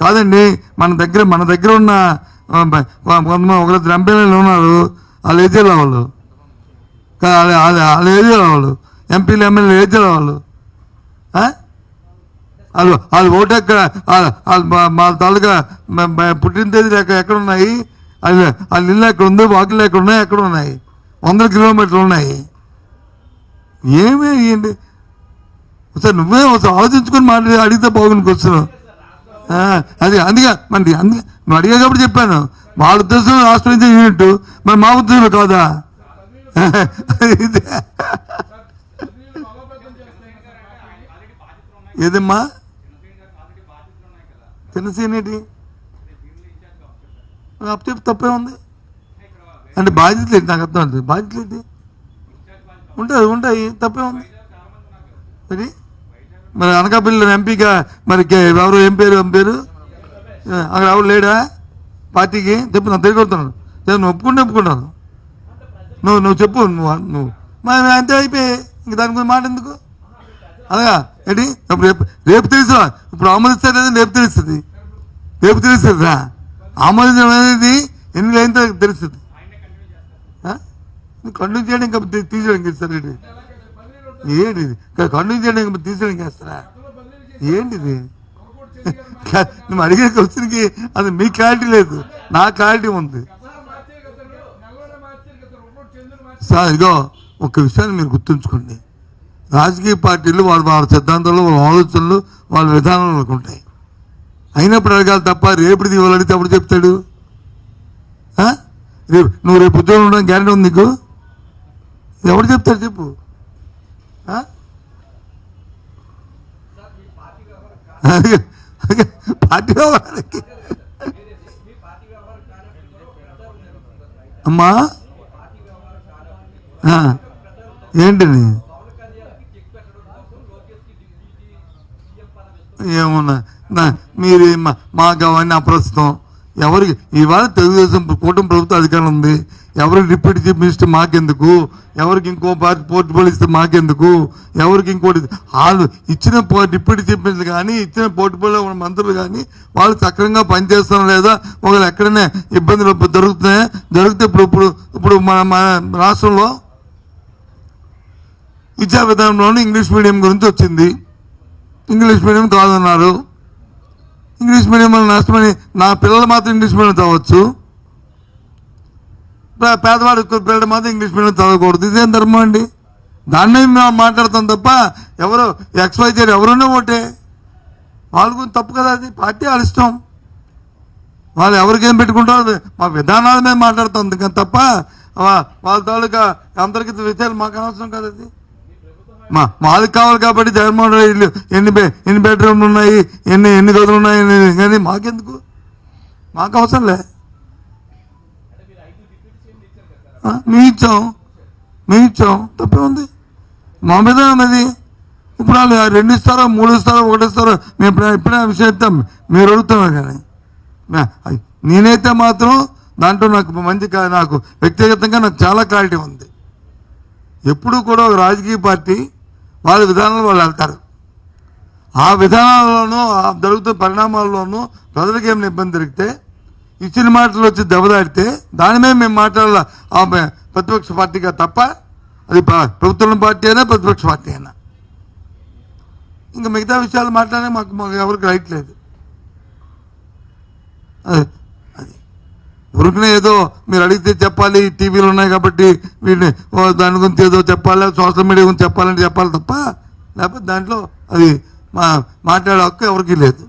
కాదండి మన దగ్గర మన దగ్గర ఉన్న ఆ, బ- కొంతమంది ఎంపీలు ఉన్నారు వాళ్ళు. ఏ వాళ్ళు వాళ్ళు కా- వాళ్ళ- వాళ్ళు ఎంపీలు ఎమ్మెల్యేలు ఏ వాళ్ళు. వాళ్ళు వాళ్ళు ఓటు ఎక్కడ వాళ్ళు మా- తాలూకా పుట్టిన తేదీలు ఎక్కడ ఎక్కడ ఉన్నాయి? వాళ్ళు వాళ్ళ ఇల్లు ఎక్కడ ఉంది? వాకిళ్ళు ఎక్కడ ఉన్నాయి? ఎక్కడ ఉన్నాయి? వందల కిలోమీటర్లు ఉన్నాయి. ఏమేమి ఒకసారి నువ్వే ఒకసారి ఆలోచించుకొని మాట్లాడి అడిగితే బాగుంది క్వశ్చన్. అది అందుకే మరి అందుకే నువ్వు అడిగా కాబట్టి చెప్పాను. వాళ్ళ ఉద్దేశం ఆశ్రయించే నుంచి యూనిట్ మరి మా ఉద్దేశంలో కాదా? ఇదే. ఏదమ్మా చిన్నసేనేటి అప్పు తప్పే ఉంది. అంటే బాధ్యత లేదు నాకు అర్థం అవుతుంది బాధ్యత లేదు ఉంటాయి ఉంటాయి తప్పే ఉంది. మరి మరి అనకాపల్లి ఎంపీగా మరి ఎవరు ఏం పేరు ఏం పేరు? అక్కడ ఎవరు లేడా? పార్టీకి? చెప్పు నేను తిరిగొడుతున్నాను నేను ఒప్పుకుంటే ఒప్పుకుంటాను. నువ్వు నువ్వు చెప్పు నువ్వు నువ్వు. మరి అంతే అయిపోయి ఇంక దాని గురించి మాట ఎందుకు? అలాగా? ఏంటి? ఇప్పుడు రేపు రేపు తెలుసా ఇప్పుడు ఆమోదిస్తారు లేదా రేపు తెలుస్తుంది? రేపు తెలుస్తుందిరా. ఆమోదించడం అనేది ఎన్ని లైన్ తెలుస్తుంది? కంటిన్యూ చేయడం ఇంకా తీ- తీసేయడం ఏంటి ఇది? కంటిన్యూ చేయడం ఇంకా తీసేయడం చేస్తారా ఏంటిది? మేము నువ్వు అడిగే క్వశ్చన్కి అది మీ క్లారిటీ లేదు. నా క్లారిటీ ఉంది. సార్ ఇగో ఒక విషయాన్ని మీరు గుర్తుంచుకోండి. రాజకీయ పార్టీలు వాళ్ళ వాళ్ళ సిద్ధాంతాలు వాళ్ళ ఆలోచనలు వాళ్ళ విధానాలు ఉంటాయి. అయినప్పుడు అడగాలి తప్ప రేపు ఇవాళ అడిగితే అప్పుడు చెప్తాడు. రేపు నువ్వు రేపు ఉద్యోగం ఉండడం గ్యారెంటీ ఉంది నీకు? ఎవడు చెప్తాడు చెప్పు ఆ? పార్టీలో అదే అమ్మా? ఆ, ఏంటిది? ఏమన్నా? మీరు మా- మాకు అవన్నీ అప్రస్తుతం ఎవరికి ఇవాళ తెలుగుదేశం కూటమి ప్రభుత్వం అధికారం ఉంది. ఎవరికి డిప్యూటీ చీఫ్ మినిస్టర్ మాకెందుకు? ఎవరికి ఇంకో పార్టీ పోర్టుబోల్ ఇస్తే మాకెందుకు? ఎవరికి ఇంకోటి? వాళ్ళు ఇచ్చిన పో- డిప్యూటీ చీఫ్ మినిస్టర్ కానీ ఇచ్చిన పోర్టుబోల్లో ఉన్న మంత్రులు కానీ వాళ్ళు సక్రమంగా పనిచేస్తాం లేదా? ఒకరు ఎక్కడనే ఇబ్బందులు దొరుకుతున్నాయి? దొరికితే ఇప్పుడు ఇప్పుడు ఇప్పుడు మన మన రాష్ట్రంలో విద్యా విధానంలోనే ఇంగ్లీష్ మీడియం గురించి వచ్చింది. ఇంగ్లీష్ మీడియం కాదన్నారు. ఇంగ్లీష్ మీడియం వల్ల నష్టమని నా పిల్లలు మాత్రం ఇంగ్లీష్ మీడియం చదవచ్చు. పేదవాడు పిల్లలు మాత్రం ఇంగ్లీష్ మీడియం చదవకూడదు. ఇదేం ధర్మం అండి? దాన్ని మేము మాట్లాడతాం తప్ప ఎవరు ఎక్స్వైజర్ ఎవరున్నా ఒకటే వాళ్ళు కొంచెం తప్పు కదా అది. పార్టీ వాళ్ళ ఇష్టం. వాళ్ళు ఎవరికేం పెట్టుకుంటారో మా విధానాల మీద మాట్లాడుతుంది కానీ తప్ప వాళ్ళ తాలూకా అందరికీ విషయాలు మాకు అనవసరం కదా అది. మా మాకు కావాలి కాబట్టి జగన్మోహన్ రెడ్డి ఇల్లు ఎన్ని ఎన్ని బెడ్రూమ్లు ఉన్నాయి ఎన్ని ఎన్ని గదులు ఉన్నాయి కానీ మాకెందుకు? మాకు అవసరంలే మీ ఇచ్చాం. మీ ఇచ్చాం. తప్పే ఉంది. మా మీద ఉన్నది. ఇప్పుడు వాళ్ళు రెండు ఇస్తారో మూడు ఇస్తారో ఒకటి ఇస్తారో మేము ఇప్పుడు ఇప్పుడే విషయం ఇస్తాం మీరు అడుగుతున్నారు కానీ. నేనైతే మాత్రం దాంట్లో నాకు మంచి నాకు వ్యక్తిగతంగా నాకు చాలా క్లారిటీ ఉంది. ఎప్పుడు కూడా ఒక రాజకీయ పార్టీ వాళ్ళ విధానాలు వాళ్ళు వెళ్తారు. ఆ విధానాల్లోనూ ఆ జరుగుతున్న పరిణామాల్లోనూ ప్రజలకు ఏమైనా ఇబ్బంది జరిగితే ఇచ్చిన మాటలు వచ్చి దెబ్బదాడితే దాని మీద మేము మాట్లాడాల? ఆ ప్రతిపక్ష పార్టీగా తప్ప అది ప్రభుత్వం పార్టీ అయినా ప్రతిపక్ష పార్టీ అయినా. ఇంకా మిగతా విషయాలు మాట్లాడే మాకు మాకు ఎవరికి రైట్ లేదు. అది ఏదో మీరు అడిగితే చెప్పాలి టీవీలు ఉన్నాయి కాబట్టి వీటిని దాని గురించి ఏదో చెప్పాలి సోషల్ మీడియా గురించి చెప్పాలంటే చెప్పాలి తప్ప లేకపోతే దాంట్లో అది మా మాట్లాడే హక్కు ఎవరికీ లేదు.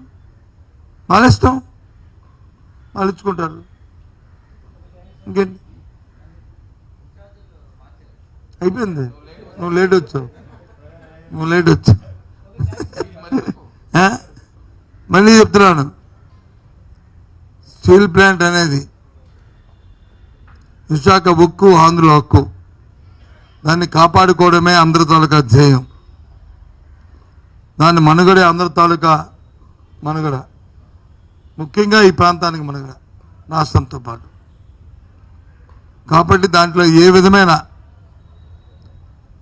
వాళ్ళ ఇష్టం. వాళ్ళు ఇచ్చుకుంటారు. ఇంకేంటి? అయిపోయింది. నువ్వు లేట్ వచ్చావు. నువ్వు లేట్ వచ్చావు. మళ్ళీ చెప్తున్నాను. స్టీల్ ప్లాంట్ అనేది విశాఖ ఉక్కు ఆంధ్రుల హక్కు. దాన్ని కాపాడుకోవడమే అందరి తాలూకా ధ్యేయం. దాని మనుగడే అందరి తాలూకా మనుగడ. ముఖ్యంగా ఈ ప్రాంతానికి మనుగడ రాష్ట్రంతో పాటు. కాబట్టి దాంట్లో ఏ విధమైన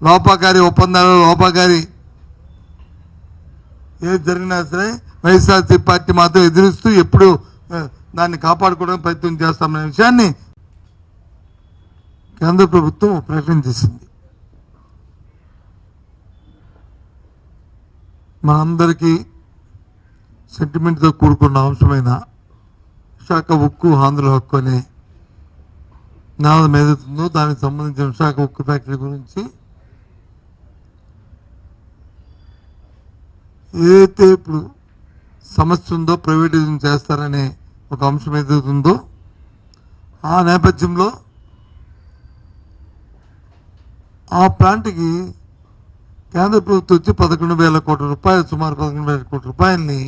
లోపాకారి ఒప్పందాలు లోపాకారి ఏది జరిగినా సరే వైఎస్ఆర్సీ పార్టీ మాత్రం ఎదురుస్తూ ఎప్పుడు దాన్ని కాపాడుకోవడానికి ప్రయత్నం చేస్తామనే విషయాన్ని కేంద్ర ప్రభుత్వం ప్రకటన చేసింది. మనందరికీ సెంటిమెంట్తో కూడుకున్న అంశమైన విశాఖ ఉక్కు ఆంధ్ర హక్కు అనే నాదం ఏదవుతుందో దానికి సంబంధించిన విశాఖ ఉక్కు ఫ్యాక్టరీ గురించి ఏదైతే ఇప్పుడు సమస్య ఉందో ప్రైవేటైజేషన్ చేస్తారనే ఒక అంశం ఏదైతే ఆ నేపథ్యంలో ఆ ప్లాంట్కి కేంద్ర ప్రభుత్వం వచ్చి పదకొండు వేల కోట్ల రూపాయలు సుమారు పదకొండు వేల కోట్ల రూపాయలని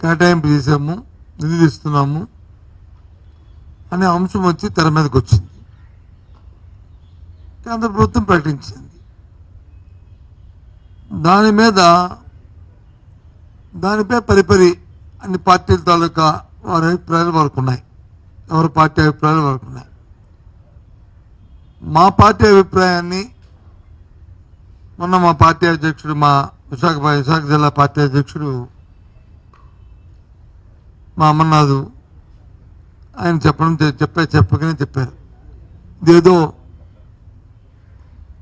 కేటాయింపు చేసాము నిధులు ఇస్తున్నాము అనే అంశం వచ్చి తెర మీదకి వచ్చింది. కేంద్ర ప్రభుత్వం ప్రకటించింది. దాని మీద దానిపై పరిపరి అన్ని పార్టీల తాలూకా వారి అభిప్రాయాలు వరకు ఉన్నాయి ఎవరి పార్టీ అభిప్రాయాలు వరకు ఉన్నాయి మా పార్టీ అభిప్రాయాన్ని మొన్న మా పార్టీ అధ్యక్షుడు మా విశాఖ విశాఖ జిల్లా పార్టీ అధ్యక్షుడు మా అమర్నాథు ఆయన చెప్పడం చెప్పే చెప్పకనే చెప్పారు. ఇదేదో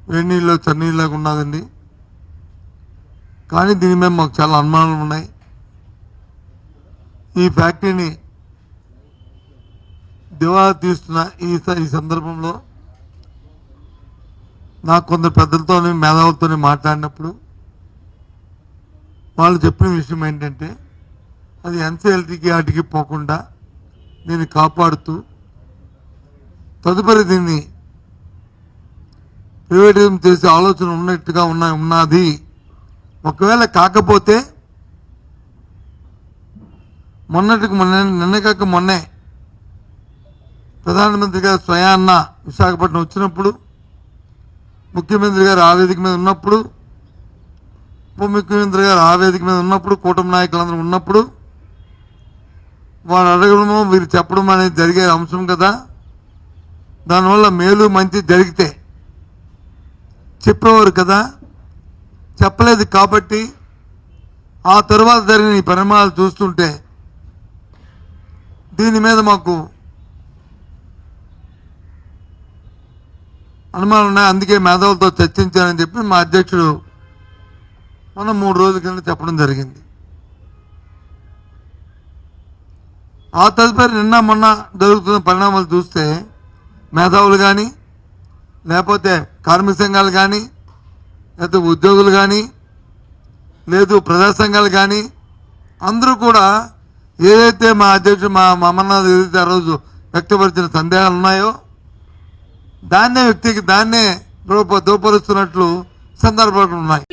వేణీళ్ళు చన్నీళ్ళగా ఉన్నదండి. కానీ దీని మీద మాకు చాలా అనుమానాలు ఉన్నాయి. ఈ ఫ్యాక్టరీని దివాలా తీస్తున్న ఈ స- ఈ సందర్భంలో నాకు కొందరు పెద్దలతో మేధావులతో మాట్లాడినప్పుడు వాళ్ళు చెప్పిన విషయం ఏంటంటే అది ఎన్సీఎల్టీకి వాటికి పోకుండా దీన్ని కాపాడుతూ తదుపరి దీన్ని ప్రైవేటిజం చేసే ఆలోచన ఉన్నట్టుగా ఉన్న ఉన్నది. ఒకవేళ కాకపోతే మొన్నటికి మొన్న నిన్న కాక మొన్నే ప్రధానమంత్రి గారు స్వయాన్న విశాఖపట్నం వచ్చినప్పుడు ముఖ్యమంత్రి గారు ఆ వేదిక మీద ఉన్నప్పుడు ఉప ముఖ్యమంత్రి గారు ఆ వేదిక మీద ఉన్నప్పుడు కూటమి నాయకులందరూ ఉన్నప్పుడు వారు అడగడము వీరు చెప్పడం అనేది జరిగే అంశం కదా. దానివల్ల మేలు మంచి జరిగితే చెప్పేవారు కదా. చెప్పలేదు కాబట్టి ఆ తర్వాత జరిగిన ఈ పరిణామాలు చూస్తుంటే దీని మీద మాకు అనుమానం ఉన్నాయి అందుకే మేధావులతో చర్చించానని చెప్పి మా అధ్యక్షుడు మొన్న మూడు రోజుల కింద చెప్పడం జరిగింది. ఆ తదుపరి నిన్న మొన్న జరుగుతున్న పరిణామాలు చూస్తే మేధావులు కానీ లేకపోతే కార్మిక సంఘాలు కానీ లేకపోతే ఉద్యోగులు కానీ లేదు ప్రజా సంఘాలు కానీ అందరూ కూడా ఏదైతే మా అధ్యక్షుడు మా మా అమర్నాథ్ ఏదైతే ఆ రోజు వ్యక్తపరిచిన సందేహాలు ఉన్నాయో దాన్నే వ్యక్తికి దాన్నే దూప దూపరుస్తున్నట్లు సందర్భాలు ఉన్నాయి.